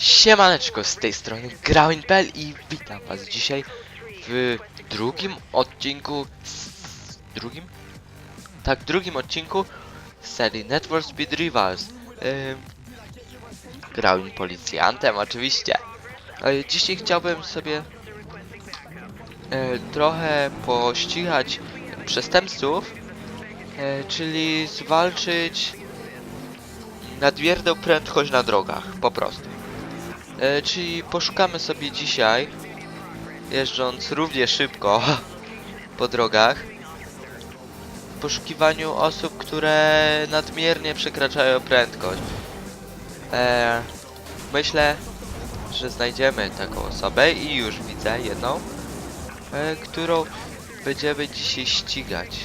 Siemaneczko, z tej strony Growin.pl i witam was dzisiaj w drugim odcinku z... drugim? Tak, drugim odcinku serii Network Speed Rivals. Ym... Growin policjantem oczywiście. E, Dzisiaj chciałbym sobie e, trochę pościgać przestępców, e, czyli zwalczyć nadmierną prędkość na drogach, po prostu. E, czyli poszukamy sobie dzisiaj, jeżdżąc równie szybko po drogach, w poszukiwaniu osób, które nadmiernie przekraczają prędkość. E, myślę, że znajdziemy taką osobę i już widzę jedną, e, którą będziemy dzisiaj ścigać.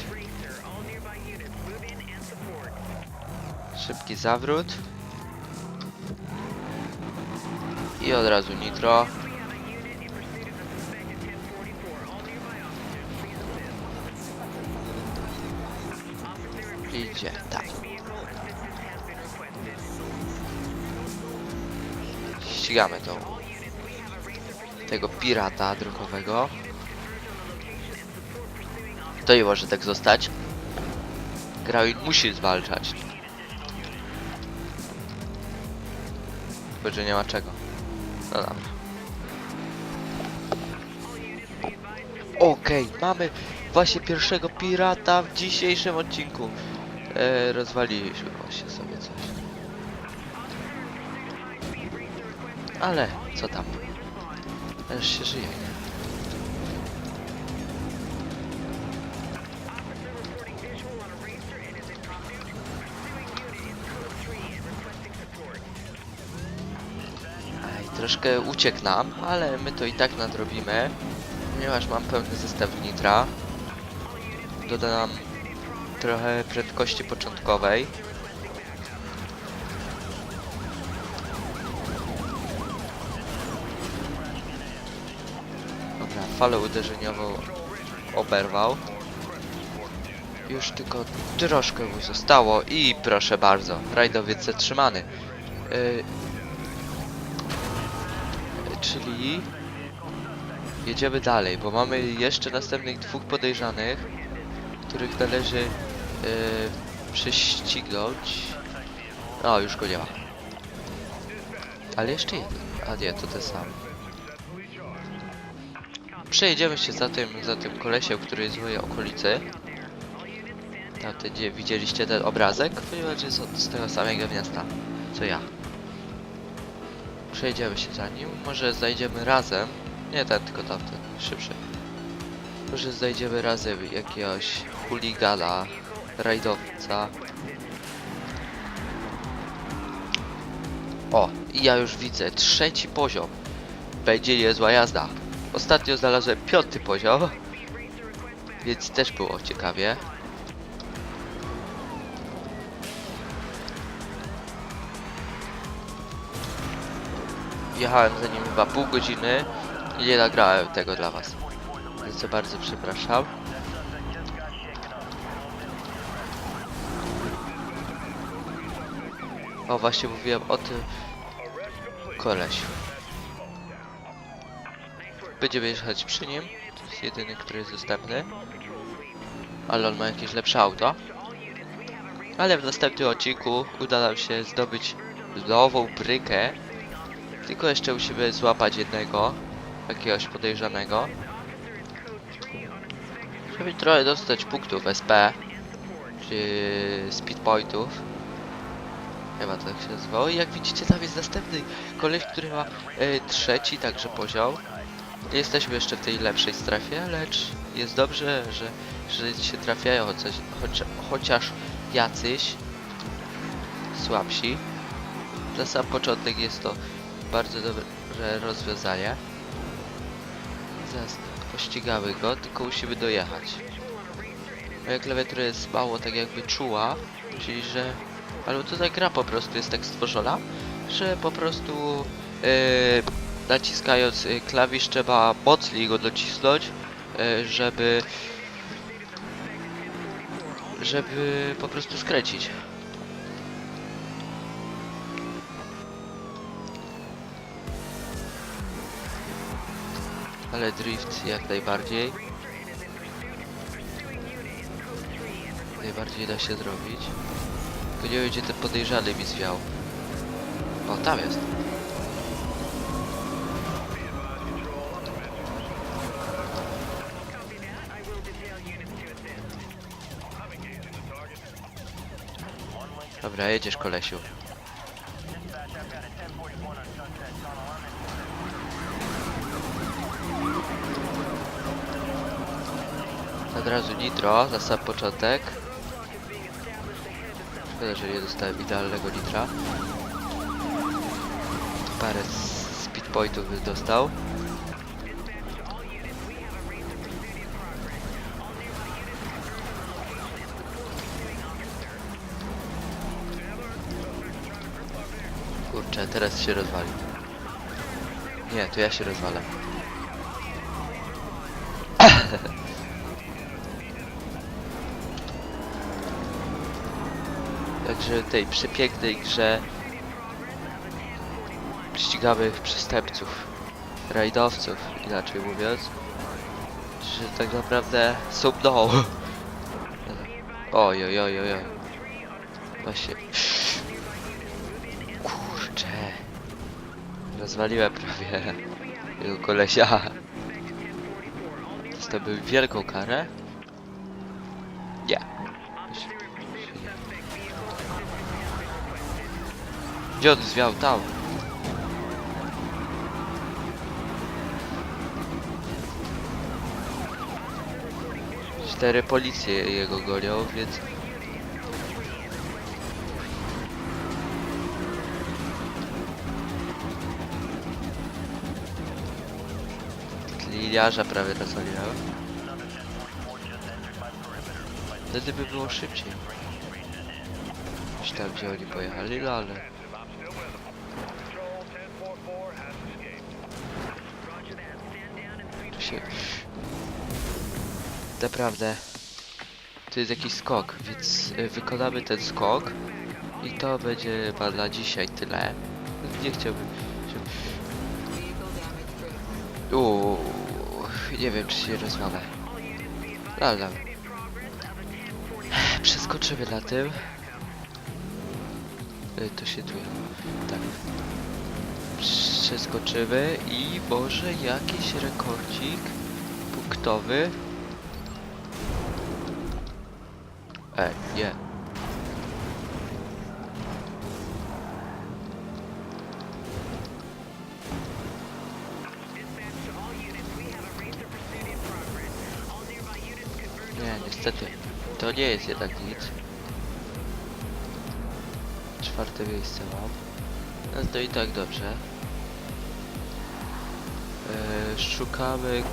Szybki zawrót. I od razu nitro. Idzie, tak. Ścigamy tą tego pirata drogowego. To nie może tak zostać. Grawin musi zwalczać. Tylko, że nie ma czego. No. Okej, mamy właśnie pierwszego pirata w dzisiejszym odcinku. E, rozwaliliśmy właśnie sobie coś. Ale, co tam? Już się żyje, nie? Troszkę uciekł nam, ale my to i tak nadrobimy. Ponieważ mam pełny zestaw nitra. Doda nam trochę prędkości początkowej. Dobra, falę uderzeniową oberwał. Już tylko troszkę mu zostało i proszę bardzo, rajdowiec zatrzymany. Yy, czyli jedziemy dalej, bo mamy jeszcze następnych dwóch podejrzanych, których należy yy, prześcignąć. O, już go nie ma. Ale jeszcze jeden. A nie, to ten sam. Przejedziemy się za tym, za tym kolesiem, który mojej okolicy. Tamten, gdzie widzieliście ten obrazek, ponieważ jest od, z tego samego miasta, co ja. Przejedziemy się za nim, może znajdziemy razem, nie ten, tylko tamten, szybszy. Może znajdziemy razem jakiegoś chuligana, rajdowca. O, i ja już widzę, trzeci poziom. Będzie niezła jazda. Ostatnio znalazłem piąty poziom, więc też było ciekawie. Jechałem za nim chyba pół godziny i nie nagrałem tego dla was. Za co bardzo przepraszam. O, właśnie mówiłem o tym kolesiu. Będziemy jechać przy nim. To jest jedyny, który jest dostępny. Ale on ma jakieś lepsze auto. Ale w następnym odcinku uda nam się zdobyć nową brykę. Tylko jeszcze musimy złapać jednego, jakiegoś podejrzanego. Żeby trochę dostać punktów SP, czy speedpointów. Chyba tak się nazywało. I jak widzicie tam jest następny koleś, który ma e, trzeci także poziom. Nie jesteśmy jeszcze w tej lepszej strefie, lecz jest dobrze, że, że się trafiają chociaż, choć, chociaż jacyś słabsi. Na sam początek jest to bardzo dobre rozwiązanie. Zaraz pościgamy go, tylko musimy dojechać. Moja klawiatura jest mało tak jakby czuła, czyli że... Albo tutaj gra po prostu jest tak stworzona, że po prostu yy, naciskając y, klawisz trzeba mocniej go docisnąć, yy, żeby żeby po prostu skręcić. Ale drift jak najbardziej. Najbardziej da się zrobić. Tylko nie wiem ten podejrzany mi zwiał. O, tam jest. Dobra, jedziesz kolesiu. Od razu nitro, za sam początek. Szkoda, że nie dostałem idealnego nitra. Parę s- speedpointów bym dostał. Kurczę, teraz się rozwali. Nie, to ja się rozwalę. Także tej przepięknej grze ścigamy przestępców, rajdowców, inaczej mówiąc, że tak naprawdę są mną. Oj, oj, oj, oj, oj. Właśnie. Kurczę. Rozwaliłem prawie jego kolesia. Dostałbym wielką karę? Nie. Się- Gdzie on? Tam. Cztery policje jego gonią, więc... Liliarza prawie rozwaliłem. Wtedy by było szybciej. Gdzieś tam gdzie oni pojechali, no ale... się... Naprawdę... To jest jakiś skok, więc y, wykonamy ten skok. I to będzie chyba na dzisiaj tyle. Nie chciałbym... Żeby... Uuu, nie wiem czy się rozwalę. Lala. Przeskoczymy na tym. Y, To się tu... Przeskoczymy i może jakiś rekordzik punktowy. E, nie. Nie, niestety. To nie jest jednak nic. Czwarte miejsce mam. No to i tak dobrze. Szukamy...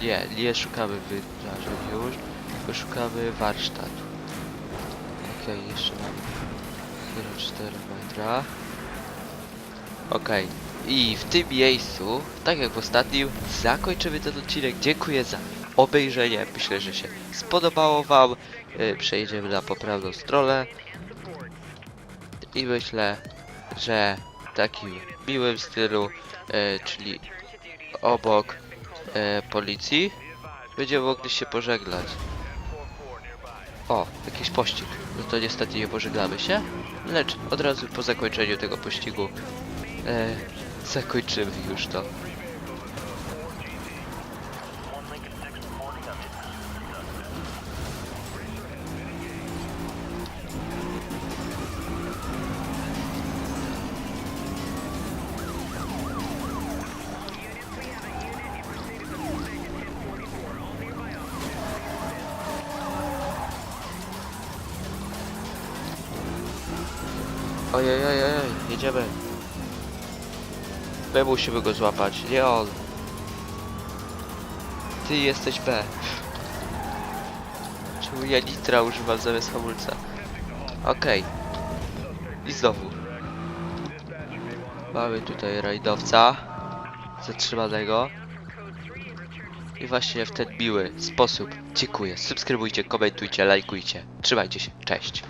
Nie, nie szukamy wydarzeń już, tylko szukamy warsztatu. Okej, jeszcze mamy 0,4 metra. Okej. I w tym miejscu, tak jak w ostatnim, zakończymy ten odcinek. Dziękuję za obejrzenie. Myślę, że się spodobało Wam. Yy, przejdziemy na poprawną stronę. I myślę, że w takim miłym stylu, yy, czyli obok yy, policji, będziemy mogli się pożegnać. O, jakiś pościg. No to niestety nie pożegnamy się, lecz od razu po zakończeniu tego pościgu e, zakończymy już to. Ojej, ojej, ojej, jedziemy. My musimy go złapać, nie on. Ty jesteś B. Czemu ja nitra używam zamiast hamulca? Okej. I znowu. Mamy tutaj rajdowca. Zatrzymanego. I właśnie w ten miły sposób dziękuję. Subskrybujcie, komentujcie, lajkujcie. Trzymajcie się, cześć.